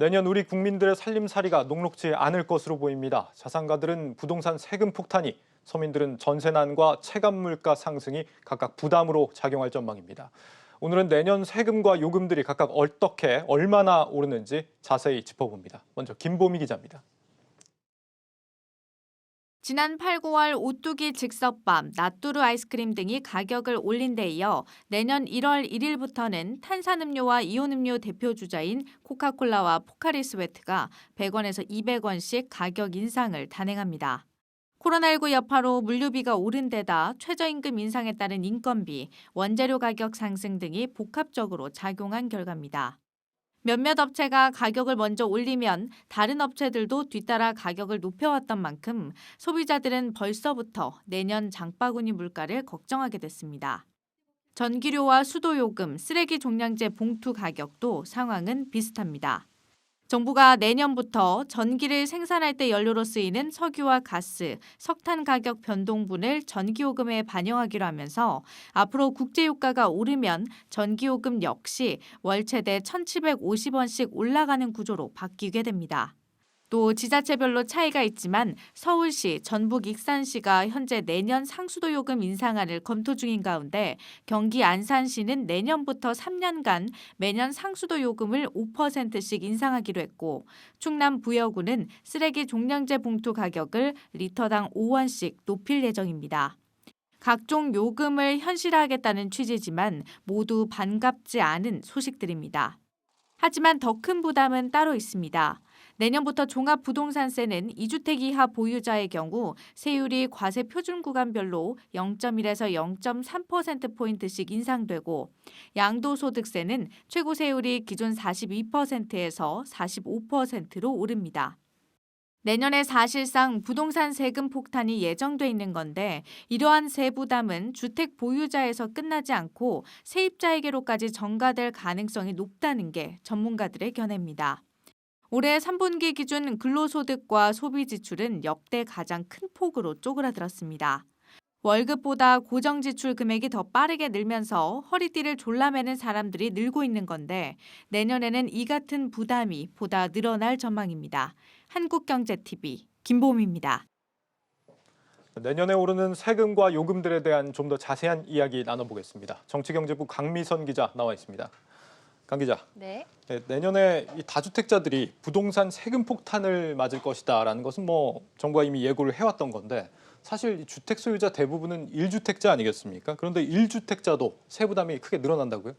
내년 우리 국민들의 살림살이가 녹록지 않을 것으로 보입니다. 자산가들은 부동산 세금 폭탄이, 서민들은 전세난과 체감 물가 상승이 각각 부담으로 작용할 전망입니다. 오늘은 내년 세금과 요금들이 각각 어떻게 얼마나 오르는지 자세히 짚어봅니다. 먼저 김보미 기자입니다. 지난 8, 9월 오뚜기 즉석밤, 나뚜루 아이스크림 등이 가격을 올린 데 이어 내년 1월 1일부터는 탄산음료와 이온음료 대표 주자인 코카콜라와 포카리 스웨트가 100원에서 200원씩 가격 인상을 단행합니다. 코로나19 여파로 물류비가 오른 데다 최저임금 인상에 따른 인건비, 원재료 가격 상승 등이 복합적으로 작용한 결과입니다. 몇몇 업체가 가격을 먼저 올리면 다른 업체들도 뒤따라 가격을 높여왔던 만큼 소비자들은 벌써부터 내년 장바구니 물가를 걱정하게 됐습니다. 전기료와 수도요금, 쓰레기 종량제 봉투 가격도 상황은 비슷합니다. 정부가 내년부터 전기를 생산할 때 연료로 쓰이는 석유와 가스, 석탄 가격 변동분을 전기요금에 반영하기로 하면서 앞으로 국제유가가 오르면 전기요금 역시 월 최대 1,750원씩 올라가는 구조로 바뀌게 됩니다. 또 지자체별로 차이가 있지만 서울시, 전북 익산시가 현재 내년 상수도 요금 인상안을 검토 중인 가운데 경기 안산시는 내년부터 3년간 매년 상수도 요금을 5%씩 인상하기로 했고 충남 부여구는 쓰레기 종량제 봉투 가격을 리터당 5원씩 높일 예정입니다. 각종 요금을 현실화하겠다는 취지지만 모두 반갑지 않은 소식들입니다. 하지만 더 큰 부담은 따로 있습니다. 내년부터 종합부동산세는 2주택 이하 보유자의 경우 세율이 과세 표준 구간별로 0.1에서 0.3%포인트씩 인상되고 양도소득세는 최고 세율이 기존 42%에서 45%로 오릅니다. 내년에 사실상 부동산 세금 폭탄이 예정돼 있는 건데 이러한 세 부담은 주택 보유자에서 끝나지 않고 세입자에게로까지 전가될 가능성이 높다는 게 전문가들의 견해입니다. 올해 3분기 기준 근로소득과 소비 지출은 역대 가장 큰 폭으로 쪼그라들었습니다. 월급보다 고정 지출 금액이 더 빠르게 늘면서 허리띠를 졸라매는 사람들이 늘고 있는 건데 내년에는 이 같은 부담이 보다 늘어날 전망입니다. 한국경제TV 김보미입니다. 내년에 오르는 세금과 요금들에 대한 좀 더 자세한 이야기 나눠보겠습니다. 정치경제부 강미선 기자 나와 있습니다. 강 기자. 네. 네, 내년에 이 다주택자들이 부동산 세금 폭탄을 맞을 것이다라는 것은 뭐 정부가 이미 예고를 해왔던 건데 사실 이 주택 소유자 대부분은 1주택자 아니겠습니까? 그런데 1주택자도 세부담이 크게 늘어난다고요?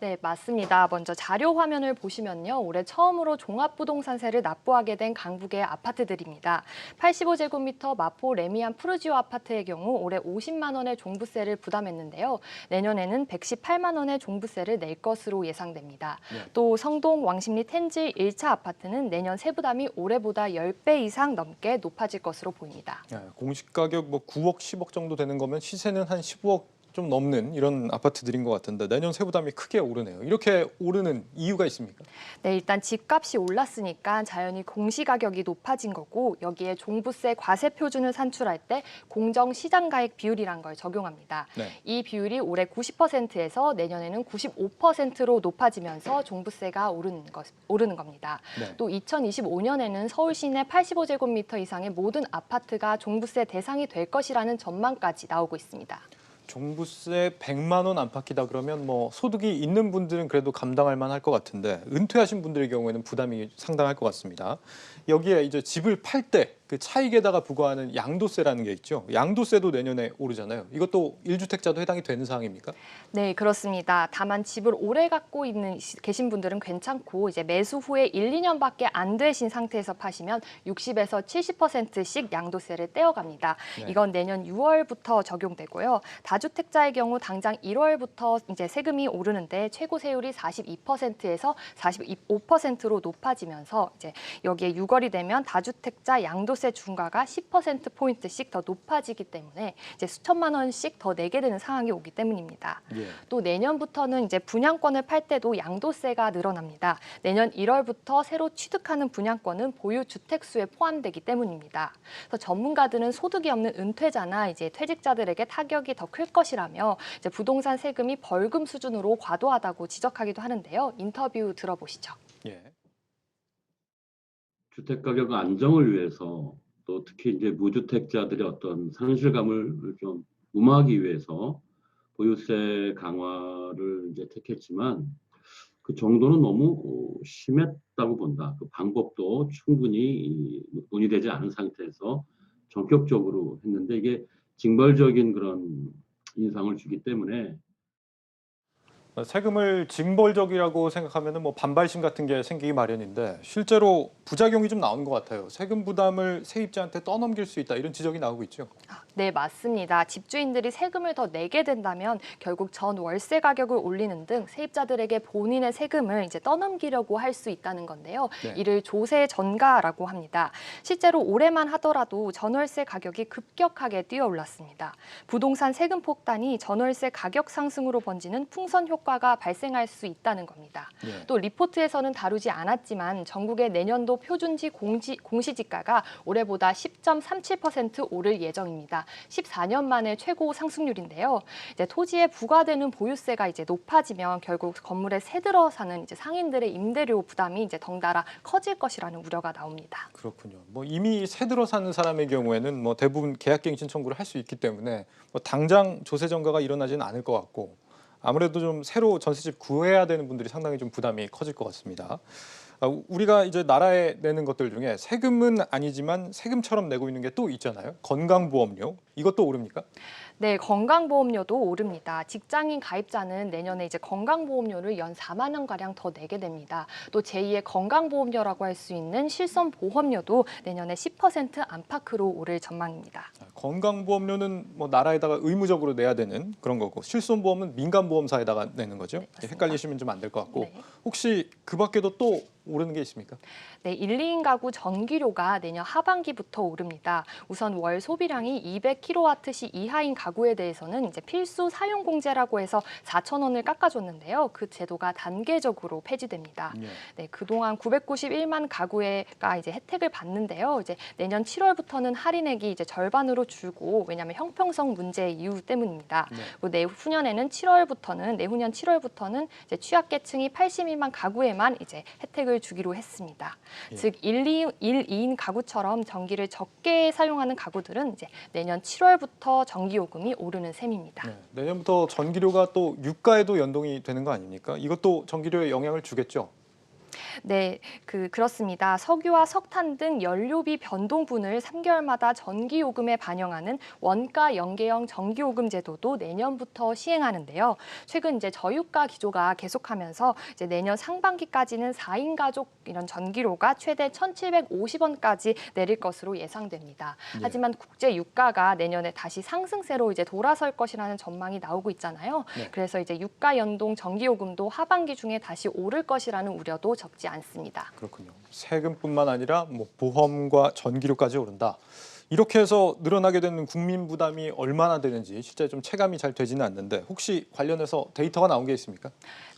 네, 맞습니다. 먼저 자료 화면을 보시면요. 올해 처음으로 종합부동산세를 납부하게 된 강북의 아파트들입니다. 85제곱미터 마포 레미안 푸르지오 아파트의 경우 올해 50만 원의 종부세를 부담했는데요. 내년에는 118만 원의 종부세를 낼 것으로 예상됩니다. 네. 또 성동 왕십리 텐지 1차 아파트는 내년 세부담이 올해보다 10배 이상 넘게 높아질 것으로 보입니다. 네, 공시 가격 뭐 9억, 10억 정도 되는 거면 시세는 한 15억 좀 넘는 이런 아파트들인 것 같은데 내년 세부담이 크게 오르네요. 이렇게 오르는 이유가 있습니까? 네, 일단 집값이 올랐으니까 자연히 공시가격이 높아진 거고 여기에 종부세 과세 표준을 산출할 때 공정 시장가액 비율이란 걸 적용합니다. 네. 이 비율이 올해 90%에서 내년에는 95%로 높아지면서 종부세가 오르는, 것, 오르는 겁니다. 네. 또 2025년에는 서울 시내 85제곱미터 이상의 모든 아파트가 종부세 대상이 될 것이라는 전망까지 나오고 있습니다. 종부세 100만 원 안팎이다 그러면 뭐 소득이 있는 분들은 그래도 감당할 만할 것 같은데 은퇴하신 분들의 경우에는 부담이 상당할 것 같습니다. 여기에 이제 집을 팔 때그 차익에다가 부과하는 양도세라는 게 있죠. 양도세도 내년에 오르잖아요. 이것도 1주택자도 해당이 되는 사항입니까? 네, 그렇습니다. 다만 집을 오래 갖고 있는 계신 분들은 괜찮고 이제 매수 후에 1, 2년밖에 안 되신 상태에서 파시면 60에서 70%씩 양도세를 떼어갑니다. 네. 이건 내년 6월부터 적용되고요. 다주택자의 경우 당장 1월부터 이제 세금이 오르는데 최고 세율이 42%에서 45%로 높아지면서 이제 여기에 6월이 되면 다주택자 양도 세 중과가 10% 포인트씩 더 높아지기 때문에 이제 수천만 원씩 더 내게 되는 상황이 오기 때문입니다. 예. 또 내년부터는 이제 분양권을 팔 때도 양도세가 늘어납니다. 내년 1월부터 새로 취득하는 분양권은 보유 주택 수에 포함되기 때문입니다. 그래서 전문가들은 소득이 없는 은퇴자나 이제 퇴직자들에게 타격이 더 클 것이라며 이제 부동산 세금이 벌금 수준으로 과도하다고 지적하기도 하는데요. 인터뷰 들어보시죠. 예. 주택 가격 안정을 위해서 또 특히 이제 무주택자들의 어떤 상실감을 좀 무마하기 위해서 보유세 강화를 이제 택했지만 그 정도는 너무 어, 심했다고 본다. 그 방법도 충분히 이, 논의되지 않은 상태에서 전격적으로 했는데 이게 징벌적인 그런 인상을 주기 때문에 세금을 징벌적이라고 생각하면 뭐 반발심 같은 게 생기기 마련인데 실제로 부작용이 좀 나오는 것 같아요. 세금 부담을 세입자한테 떠넘길 수 있다 이런 지적이 나오고 있죠. 네, 맞습니다. 집주인들이 세금을 더 내게 된다면 결국 전 월세 가격을 올리는 등 세입자들에게 본인의 세금을 이제 떠넘기려고 할 수 있다는 건데요. 네. 이를 조세 전가라고 합니다. 실제로 올해만 하더라도 전월세 가격이 급격하게 뛰어올랐습니다. 부동산 세금 폭탄이 전월세 가격 상승으로 번지는 풍선 효과 가 발생할 수 있다는 겁니다. 예. 또 리포트에서는 다루지 않았지만 전국의 내년도 표준지 공시, 공시지가가 올해보다 10.37% 오를 예정입니다. 14년 만에 최고 상승률인데요. 이제 토지에 부과되는 보유세가 이제 높아지면 결국 건물에 새 들어 사는 이제 상인들의 임대료 부담이 이제 덩달아 커질 것이라는 우려가 나옵니다. 그렇군요. 뭐 이미 새 들어 사는 사람의 경우에는 뭐 대부분 계약갱신 청구를 할 수 있기 때문에 뭐 당장 조세 전가가 일어나지는 않을 것 같고 아무래도 좀 새로 전세집 구해야 되는 분들이 상당히 좀 부담이 커질 것 같습니다. 아, 우리가 이제 나라에 내는 것들 중에 세금은 아니지만 세금처럼 내고 있는 게 또 있잖아요. 건강보험료 이것도 오릅니까? 네, 건강보험료도 오릅니다. 직장인 가입자는 내년에 이제 건강보험료를 연 4만 원 가량 더 내게 됩니다. 또 제2의 건강보험료라고 할 수 있는 실손 보험료도 내년에 10% 안팎으로 오를 전망입니다. 아, 건강보험료는 뭐 나라에다가 의무적으로 내야 되는 그런 거고 실손 보험은 민간 보험사에다가 내는 거죠. 네. 헷갈리시면 좀 안 될 것 같고 네. 혹시 그 밖에도 또 오르는 게 있습니까? 네, 1, 2인 가구 전기료가 내년 하반기부터 오릅니다. 우선 월 소비량이 200kWh 이하인 가구에 대해서는 이제 필수 사용 공제라고 해서 4천 원을 깎아줬는데요. 그 제도가 단계적으로 폐지됩니다. 예. 네, 그동안 991만 가구가 이제 혜택을 받는데요. 이제 내년 7월부터는 할인액이 이제 절반으로 줄고 왜냐하면 형평성 문제 이유 때문입니다. 네. 그리고 내후년에는 7월부터는 내후년 7월부터는 이제 취약계층이 82만 가구에만 이제 혜택을 주기로 했습니다. 예. 즉 1, 2, 1, 2인 가구처럼 전기를 적게 사용하는 가구들은 이제 내년 7월부터 전기요금이 오르는 셈입니다. 네, 내년부터 전기료가 또 유가에도 연동이 되는 거 아닙니까? 이것도 전기료에 영향을 주겠죠. 네, 그 그렇습니다. 석유와 석탄 등 연료비 변동분을 3개월마다 전기 요금에 반영하는 원가 연계형 전기 요금 제도도 내년부터 시행하는데요. 최근 이제 저유가 기조가 계속하면서 이제 내년 상반기까지는 4인 가족 이런 전기료가 최대 1,750원까지 내릴 것으로 예상됩니다. 예. 하지만 국제 유가가 내년에 다시 상승세로 이제 돌아설 것이라는 전망이 나오고 있잖아요. 네. 그래서 이제 유가 연동 전기 요금도 하반기 중에 다시 오를 것이라는 우려도 적지 않습니다. 그렇군요. 세금뿐만 아니라 뭐 보험과 전기료까지 오른다. 이렇게 해서 늘어나게 되는 국민 부담이 얼마나 되는지 실제 좀 체감이 잘 되지는 않는데 혹시 관련해서 데이터가 나온 게 있습니까?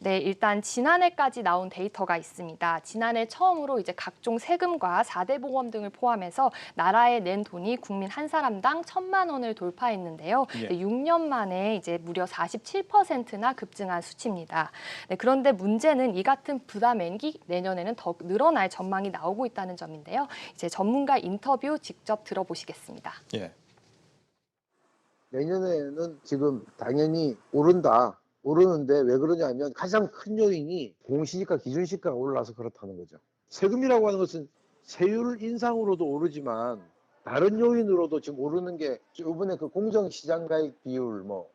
네, 일단 지난해까지 나온 데이터가 있습니다. 지난해 처음으로 이제 각종 세금과 4대 보험 등을 포함해서 나라에 낸 돈이 국민 한 사람당 천만 원을 돌파했는데요. 예. 네, 6년 만에 이제 무려 47%나 급증한 수치입니다. 네, 그런데 문제는 이 같은 부담액이 내년에는 더 늘어날 전망이 나오고 있다는 점인데요. 이제 전문가 인터뷰 직접 들어보시 겠습니다. 예. 내년에는 지금 당연히 오른다. 오르는데 왜 그러냐면 가장 큰 요인이 공시지가 기준시가가 올라서 그렇다는 거죠. 세금이라고 하는 것은 세율 인상으로도 오르지만 다른 요인으로도 지금 오르는 게 이번에 그 공정시장가액 비율 뭐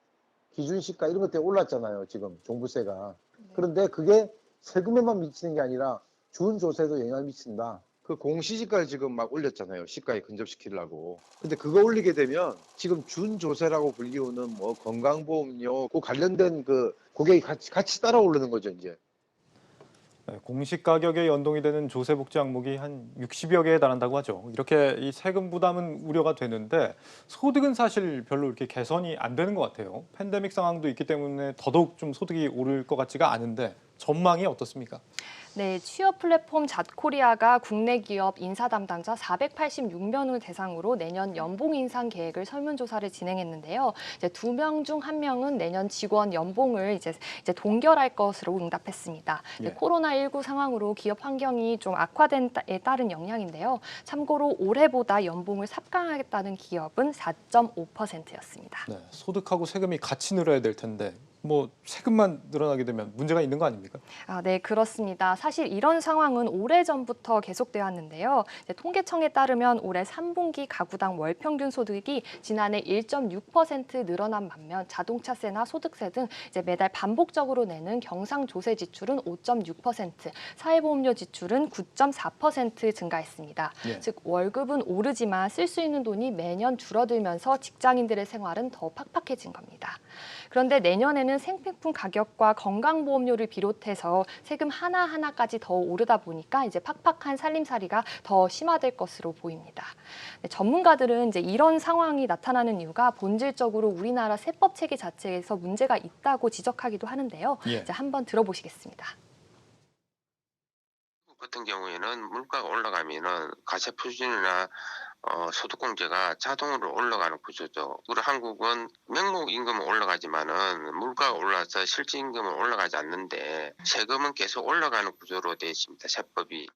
기준시가 이런 것 때문에 올랐잖아요. 지금 종부세가. 그런데 그게 세금에만 미치는 게 아니라 준조세도 영향을 미친다. 그 공시지가를 지금 막 올렸잖아요. 시가에 근접시키려고. 근데 그거 올리게 되면 지금 준조세라고 불리우는 뭐 건강보험료, 그 관련된 그 고객이 같이, 같이 따라 오르는 거죠, 이제. 네, 공시 가격에 연동이 되는 조세 복지 항목이 한 60여 개에 달한다고 하죠. 이렇게 이 세금 부담은 우려가 되는데 소득은 사실 별로 이렇게 개선이 안 되는 것 같아요. 팬데믹 상황도 있기 때문에 더더욱 좀 소득이 오를 것 같지가 않은데 전망이 어떻습니까? 네, 취업 플랫폼 잣코리아가 국내 기업 인사 담당자 486명을 대상으로 내년 연봉 인상 계획을 설문조사를 진행했는데요. 이제 두 명 중 한 명은 내년 직원 연봉을 이제 이제 동결할 것으로 응답했습니다. 예. 코로나19 상황으로 기업 환경이 좀 악화된 에 따른 영향인데요. 참고로 올해보다 연봉을 삭감하겠다는 기업은 4.5%였습니다. 네, 소득하고 세금이 같이 늘어야 될 텐데 뭐 세금만 늘어나게 되면 문제가 있는 거 아닙니까? 아, 네, 그렇습니다. 사실 이런 상황은 오래전부터 계속되어 왔는데요. 통계청에 따르면 올해 3분기 가구당 월 평균 소득이 지난해 1.6% 늘어난 반면 자동차세나 소득세 등 이제 매달 반복적으로 내는 경상조세 지출은 5.6%, 사회보험료 지출은 9.4% 증가했습니다. 예. 즉 월급은 오르지만 쓸 수 있는 돈이 매년 줄어들면서 직장인들의 생활은 더 팍팍해진 겁니다. 그런데 내년에는 생필품 가격과 건강보험료를 비롯해서 세금 하나하나까지 더 오르다 보니까 이제 팍팍한 살림살이가 더 심화될 것으로 보입니다. 네, 전문가들은 이제 이런 상황이 나타나는 이유가 본질적으로 우리나라 세법 체계 자체에서 문제가 있다고 지적하기도 하는데요. 예. 이제 한번 들어보시겠습니다. 같은 경우에는 물가가 올라가면은 가세 표준이나 어, 소득공제가 자동으로 올라가는 구조죠. 그리고 한국은 명목 임금은 올라가지만은 물가가 올라서 실질 임금은 올라가지 않는데 세금은 계속 올라가는 구조로 되어 있습니다. 세법이.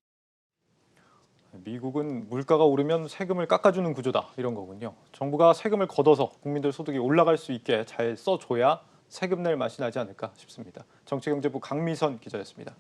미국은 물가가 오르면 세금을 깎아주는 구조다 이런 거군요. 정부가 세금을 걷어서 국민들 소득이 올라갈 수 있게 잘 써줘야 세금 낼 맛이 나지 않을까 싶습니다. 정치경제부 강미선 기자였습니다.